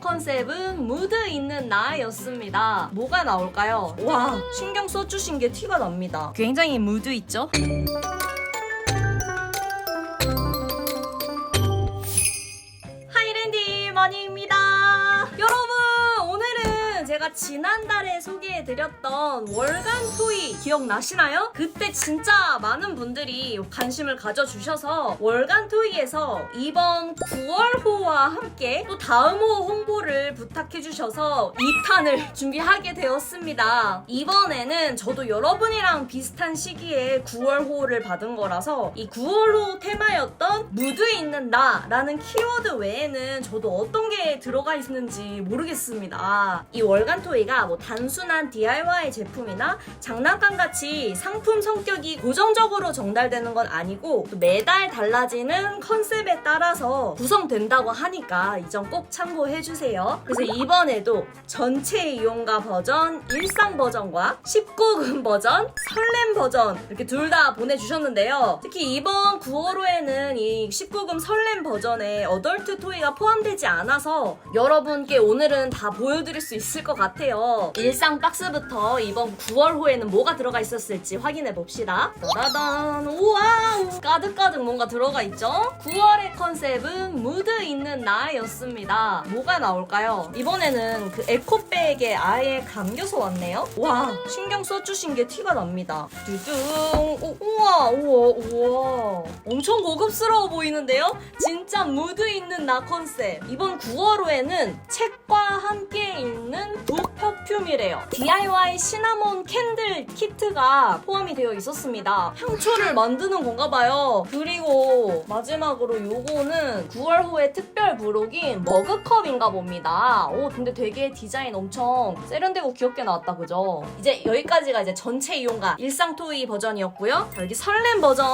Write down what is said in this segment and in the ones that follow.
컨셉은 무드 있는 나였습니다. 뭐가 나올까요? 와, 신경 써주신 게 티가 납니다. 굉장히 무드 있죠? 하이랜디 머니입니다. 여러분, 오늘은 제가 지난달에 소 개해드렸던 월간 토이 기억나시나요? 그때 진짜 많은 분들이 관심을 가져주셔서 월간 토이에서 이번 9월호와 함께 또 다음 호 홍보를 부탁해주셔서 2탄을 준비하게 되었습니다. 이번에는 저도 여러분이랑 비슷한 시기에 9월호를 받은 거라서 이 9월호 테마였던 무드 있는 나라는 키워드 외에는 저도 어떤 게 들어가 있는지 모르겠습니다. 이 월간 토이가 뭐 단순한 DIY 제품이나 장난감 같이 상품 성격이 고정적으로 전달되는 건 아니고 또 매달 달라지는 컨셉에 따라서 구성된다고 하니까 이 점 꼭 참고해 주세요. 그래서 이번에도 전체 이용가 버전, 일상 버전과 19금 버전, 설렘 버전 이렇게 둘 다 보내주셨는데요. 특히 이번 9월호에는 이 19금 설렘 버전에 어덜트 토이가 포함되지 않아서 여러분께 오늘은 다 보여드릴 수 있을 것 같아요. 일상 박스 부터 이번 9월호에는 뭐가 들어가 있었을지 확인해 봅시다. 따다단 우와 가득가득 뭔가 들어가 있죠? 9월의 컨셉은 무드 있는 나였습니다. 뭐가 나올까요? 이번에는 그 에코백에 아예 감겨서 왔네요. 와 신경 써주신 게 티가 납니다. 두둥 오, 우와 우와 우와 엄청 고급스러워 보이는데요? 진짜 무드 있는 나 컨셉. 이번 9월호에는 책과 함께 읽는 북 퍼퓸이래요. DIY 시나몬 캔들 키트가 포함이 되어 있었습니다. 향초를 만드는 건가 봐요. 그리고 마지막으로 요거는 9월호의 특별 부록인 머그컵인가 봅니다. 오 근데 되게 디자인 엄청 세련되고 귀엽게 나왔다 그죠? 이제 여기까지가 이제 전체 이용가 일상 토이 버전이었고요. 자, 여기 설렘 버전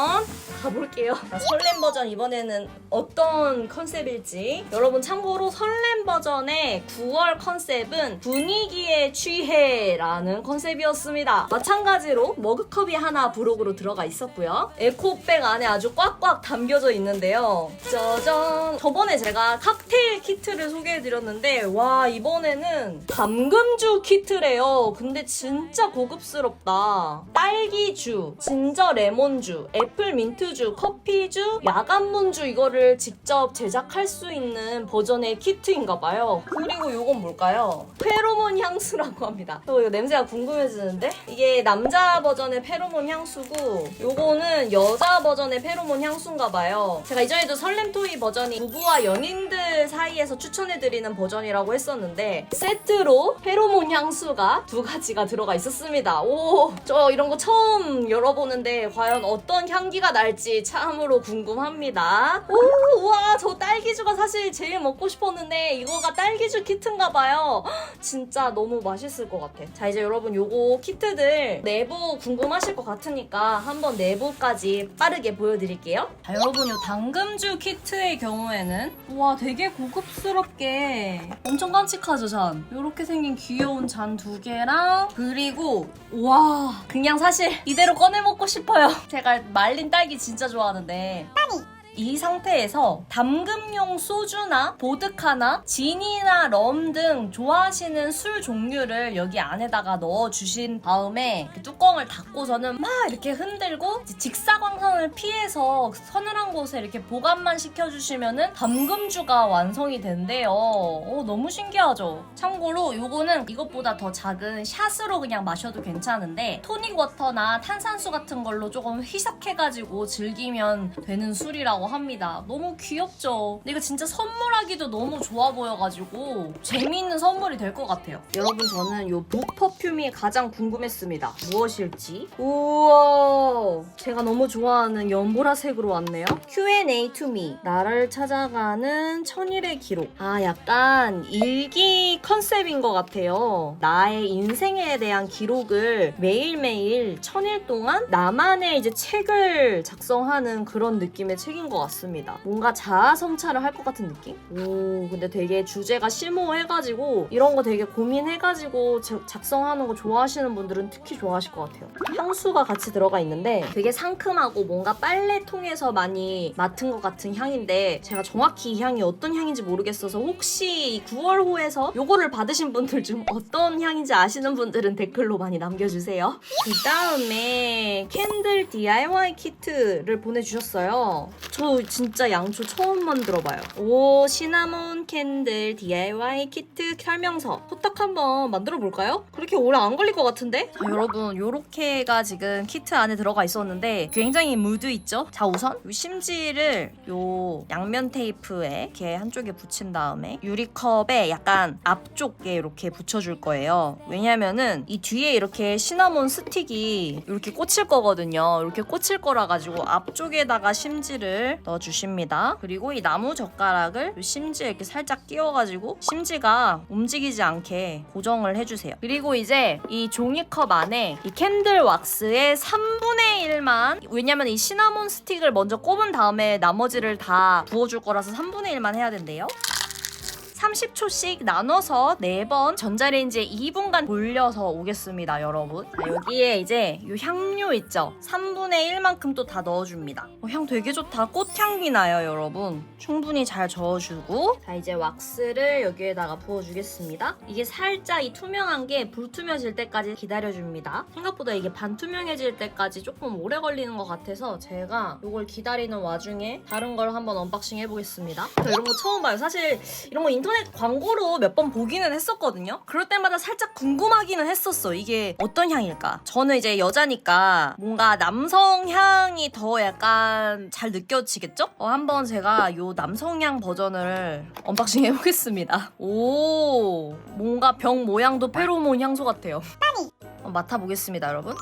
가볼게요. 자, 설렘 버전 이번에는 어떤 컨셉일지 여러분 참고로 설렘 버전의 9월 컨셉은 분위기에 취해라는 컨셉이었습니다. 마찬가지로 머그컵이 하나 부록으로 들어가 있었고요. 에코백 안에 아주 꽉꽉 담겨져 있는데요. 짜잔! 저번에 제가 칵테일 키트를 소개해드렸는데 와 이번에는 감금주 키트래요. 근데 진짜 고급스럽다. 딸기주, 진저 레몬주, 애플 민트주, 커피주, 야간문주 이거를 직접 제작할 수 있는 버전의 키트인가 봐요. 그리고 이건 뭘까요? 페로몬 향수라고 합니다. 또 이거 냄새가 궁금해지는데? 이게 남자 버전의 페로몬 향수고 요거는 여자 버전의 페로몬 향수인가 봐요. 제가 이전에도 설렘토이 버전이 부부와 연인 들 사이에서 추천해드리는 버전이라고 했었는데 세트로 페로몬 향수가 두 가지가 들어가 있었습니다. 오, 저 이런 거 처음 열어보는데 과연 어떤 향기가 날지 참으로 궁금합니다. 오, 우와, 저 딸기주가 사실 제일 먹고 싶었는데 이거가 딸기주 키트인가 봐요. 진짜 너무 맛있을 것 같아. 자, 이제 여러분 요거 키트들 내부 궁금하실 것 같으니까 한번 내부까지 빠르게 보여드릴게요. 자, 여러분 요 당금주 키트의 경우에는 와 되게 고급스럽게 엄청 깜찍하죠 잔. 요렇게 생긴 귀여운 잔 두 개랑 그리고 와 그냥 사실 이대로 꺼내 먹고 싶어요. 제가 말린 딸기 진짜 좋아하는데 이 상태에서 담금용 소주나 보드카나 진이나 럼 등 좋아하시는 술 종류를 여기 안에다가 넣어 주신 다음에 그 뚜껑을 닫고서는 막 이렇게 흔들고 직사광선을 피해서 서늘한 곳에 이렇게 보관만 시켜주시면은 담금주가 완성이 된대요. 오, 너무 신기하죠? 참고로 요거는 이것보다 더 작은 샷으로 그냥 마셔도 괜찮은데 토닉 워터나 탄산수 같은 걸로 조금 희석해가지고 즐기면 되는 술이라고 합니다. 너무 귀엽죠? 근데 이거 진짜 선물하기도 너무 좋아 보여가지고 재미있는 선물이 될 것 같아요. 여러분 저는 요 북 퍼퓸이 가장 궁금했습니다. 무엇일지? 우와 제가 너무 좋아하는 연보라색으로 왔네요. Q&A to me 나를 찾아가는 천일의 기록 아 약간 일기 컨셉인 것 같아요. 나의 인생에 대한 기록을 매일매일 천일 동안 나만의 이제 책을 작성하는 그런 느낌의 책인 것것 같습니다. 뭔가 자아 성찰을 할 것 같은 느낌? 오, 근데 되게 주제가 심오해가지고 이런 거 되게 고민해가지고 자- 작성하는 거 좋아하시는 분들은 특히 좋아하실 것 같아요. 향수가 같이 들어가 있는데 되게 상큼하고 뭔가 빨래통에서 많이 맡은 것 같은 향인데 제가 정확히 이 향이 어떤 향인지 모르겠어서 혹시 이 9월 호에서 요거를 받으신 분들 중 어떤 향인지 아시는 분들은 댓글로 많이 남겨주세요. 그 다음에 캔들 DIY 키트를 보내주셨어요. 저 진짜 양초 처음 만들어봐요. 오 시나몬 캔들 DIY 키트 설명서 호떡 한번 만들어 볼까요? 그렇게 오래 안 걸릴 것 같은데? 자 여러분 요렇게가 지금 키트 안에 들어가 있었는데 굉장히 무드 있죠? 자 우선 요 심지를 요 양면 테이프에 이렇게 한쪽에 붙인 다음에 유리컵에 약간 앞쪽에 이렇게 붙여줄 거예요. 왜냐면은 이 뒤에 이렇게 시나몬 스틱이 이렇게 꽂힐 거거든요. 이렇게 꽂힐 거라 가지고 앞쪽에다가 심지를 넣어주십니다. 그리고 이 나무 젓가락을 요 심지에 이렇게 살짝 끼워가지고 심지가 움직이지 않게 고정을 해주세요. 그리고 이제 이 종이컵 안에 이 캔들 왁스의 3분의 1만 왜냐면 이 시나몬 스틱을 먼저 꼽은 다음에 나머지를 다 부어줄 거라서 3분의 1만 해야 된대요. 30초씩 나눠서 4번 전자레인지에 2분간 돌려서 오겠습니다, 여러분. 자, 여기에 이제 이 향료 있죠? 3분의 1만큼 또 다 넣어줍니다. 어, 향 되게 좋다. 꽃향기 나요, 여러분. 충분히 잘 저어주고 자, 이제 왁스를 여기에다가 부어주겠습니다. 이게 살짝 이 투명한 게 불투명해질 때까지 기다려줍니다. 생각보다 이게 반투명해질 때까지 조금 오래 걸리는 것 같아서 제가 이걸 기다리는 와중에 다른 걸 한번 언박싱 해보겠습니다. 저 이런 거 처음 봐요. 사실 이런 거 인터넷 광고로 몇 번 보기는 했었거든요. 그럴 때마다 살짝 궁금하기는 했었어. 이게 어떤 향일까? 저는 이제 여자니까 뭔가 남성 향이 더 약간 잘 느껴지겠죠? 어, 한번 제가 요 남성 향 버전을 언박싱 해보겠습니다. 오, 뭔가 병 모양도 페로몬 향수 같아요. 어, 맡아보겠습니다, 여러분.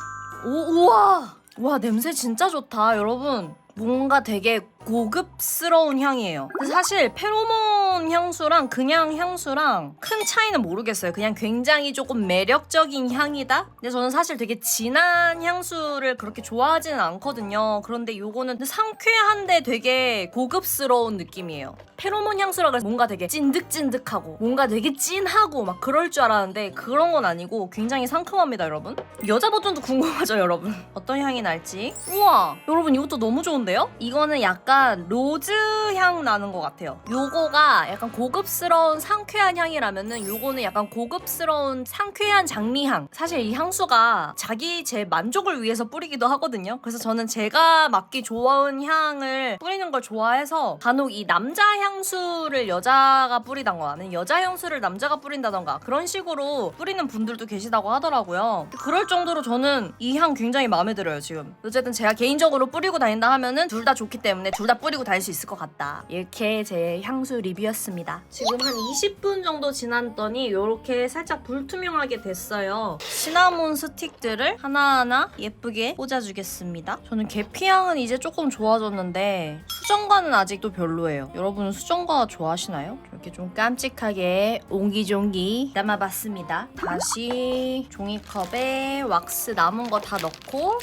오, 우와! 와, 냄새 진짜 좋다, 여러분. 뭔가 되게 고급스러운 향이에요. 사실 페로몬 향수랑 그냥 향수랑 큰 차이는 모르겠어요. 그냥 굉장히 조금 매력적인 향이다? 근데 저는 사실 되게 진한 향수를 그렇게 좋아하지는 않거든요. 그런데 요거는 상쾌한데 되게 고급스러운 느낌이에요. 페로몬 향수라 그래서 뭔가 되게 찐득찐득하고 뭔가 되게 찐하고 막 그럴 줄 알았는데 그런 건 아니고 굉장히 상큼합니다, 여러분. 여자 버전도 궁금하죠, 여러분? 어떤 향이 날지. 우와! 여러분 이것도 너무 좋은데요? 이거는 약간 로즈 향 나는 것 같아요. 요거가 약간 고급스러운 상쾌한 향이라면은 요거는 약간 고급스러운 상쾌한 장미향. 사실 이 향수가 자기 제 만족을 위해서 뿌리기도 하거든요. 그래서 저는 제가 맡기 좋은 향을 뿌리는 걸 좋아해서 간혹 이 남자 향수를 여자가 뿌리던가 여자 향수를 남자가 뿌린다던가 그런 식으로 뿌리는 분들도 계시다고 하더라고요. 그럴 정도로 저는 이 향 굉장히 마음에 들어요 지금. 어쨌든 제가 개인적으로 뿌리고 다닌다 하면은 둘 다 좋기 때문에 둘다 뿌리고 다닐 수 있을 것 같다. 이렇게 제 향수 리뷰였습니다. 지금 한 20분 정도 지났더니 이렇게 살짝 불투명하게 됐어요. 시나몬 스틱들을 하나하나 예쁘게 꽂아주겠습니다. 저는 계피향은 이제 조금 좋아졌는데 수정과는 아직도 별로예요. 여러분은 수정과 좋아하시나요? 이렇게 좀 깜찍하게 옹기종기 담아봤습니다. 다시 종이컵에 왁스 남은 거 다 넣고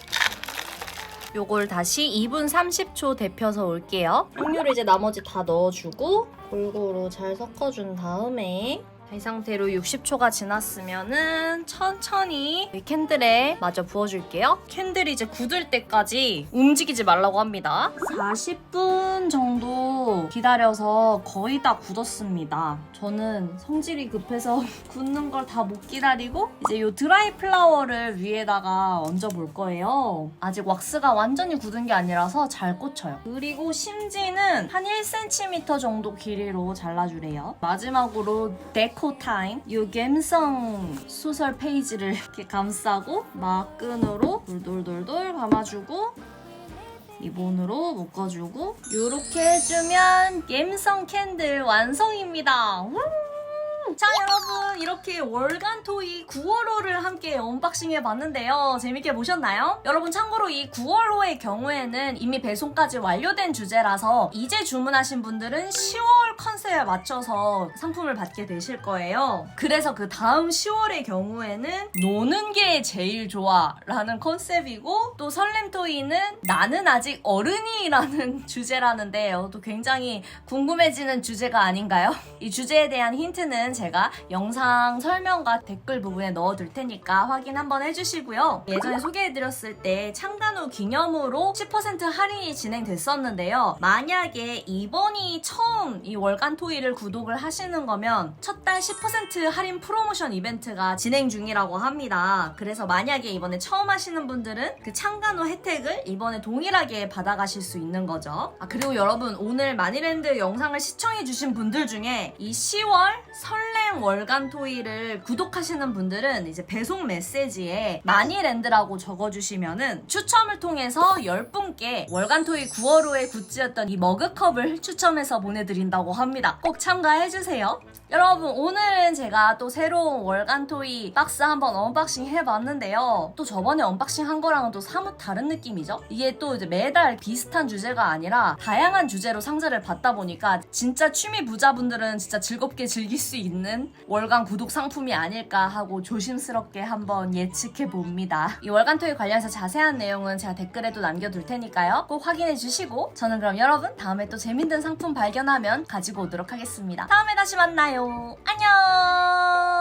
요걸 다시 2분 30초 데펴서 올게요. 향료를 이제 나머지 다 넣어주고 골고루 잘 섞어준 다음에 이 상태로 60초가 지났으면은 천천히 이 캔들에 마저 부어줄게요. 캔들이 이제 굳을 때까지 움직이지 말라고 합니다. 40분 정도 기다려서 거의 다 굳었습니다. 저는 성질이 급해서 굳는 걸 다 못 기다리고 이제 이 드라이 플라워를 위에다가 얹어 볼 거예요. 아직 왁스가 완전히 굳은 게 아니라서 잘 꽂혀요. 그리고 심지는 한 1cm 정도 길이로 잘라주래요. 마지막으로 데코 타임 이 갬성 소설 페이지를 이렇게 감싸고 막끈으로 돌돌돌돌 감아주고 리본으로 묶어주고 이렇게 해주면 갬성 캔들 완성입니다. 우! 자 여러분 이렇게 월간 토이 9월호를 함께 언박싱 해봤는데요 재밌게 보셨나요? 여러분 참고로 이 9월호의 경우에는 이미 배송까지 완료된 주제라서 이제 주문하신 분들은 10월 10월 컨셉에 맞춰서 상품을 받게 되실 거예요. 그래서 그 다음 10월의 경우에는 노는 게 제일 좋아 라는 컨셉이고 또 설렘토이는 나는 아직 어른이라는 주제라는데 어, 또 굉장히 궁금해지는 주제가 아닌가요? 이 주제에 대한 힌트는 제가 영상 설명과 댓글 부분에 넣어둘 테니까 확인 한번 해주시고요. 예전에 소개해드렸을 때 창간 후 기념으로 10% 할인이 진행됐었는데요. 만약에 이번이 처음 이 월간 토이를 구독을 하시는 거면 첫 달 10% 할인 프로모션 이벤트가 진행 중이라고 합니다. 그래서 만약에 이번에 처음 하시는 분들은 그 창간 후 혜택을 이번에 동일하게 받아가실 수 있는 거죠. 아, 그리고 여러분 오늘 마니랜드 영상을 시청해주신 분들 중에 이 10월 설렘 월간 토이를 구독하시는 분들은 이제 배송 메시지에 마니랜드라고 적어주시면은 추첨을 통해서 10분께 월간 토이 9월 호의 굿즈였던 이 머그컵을 추첨해서 보내드린다고 합니다. 꼭 참가해주세요. 여러분 오늘은 제가 또 새로운 월간 토이 박스 한번 언박싱 해봤는데요. 또 저번에 언박싱 한 거랑은 또 사뭇 다른 느낌이죠? 이게 또 이제 매달 비슷한 주제가 아니라 다양한 주제로 상자를 받다 보니까 진짜 취미 부자분들은 진짜 즐겁게 즐길 수 있는 월간 구독 상품이 아닐까 하고 조심스럽게 한번 예측해 봅니다. 이 월간 토이 관련해서 자세한 내용은 제가 댓글에도 남겨둘 테니까요. 꼭 확인해 주시고 저는 그럼 여러분 다음에 또 재밌는 상품 발견하면 가지고 오도록 하겠습니다. 다음에 다시 안녕!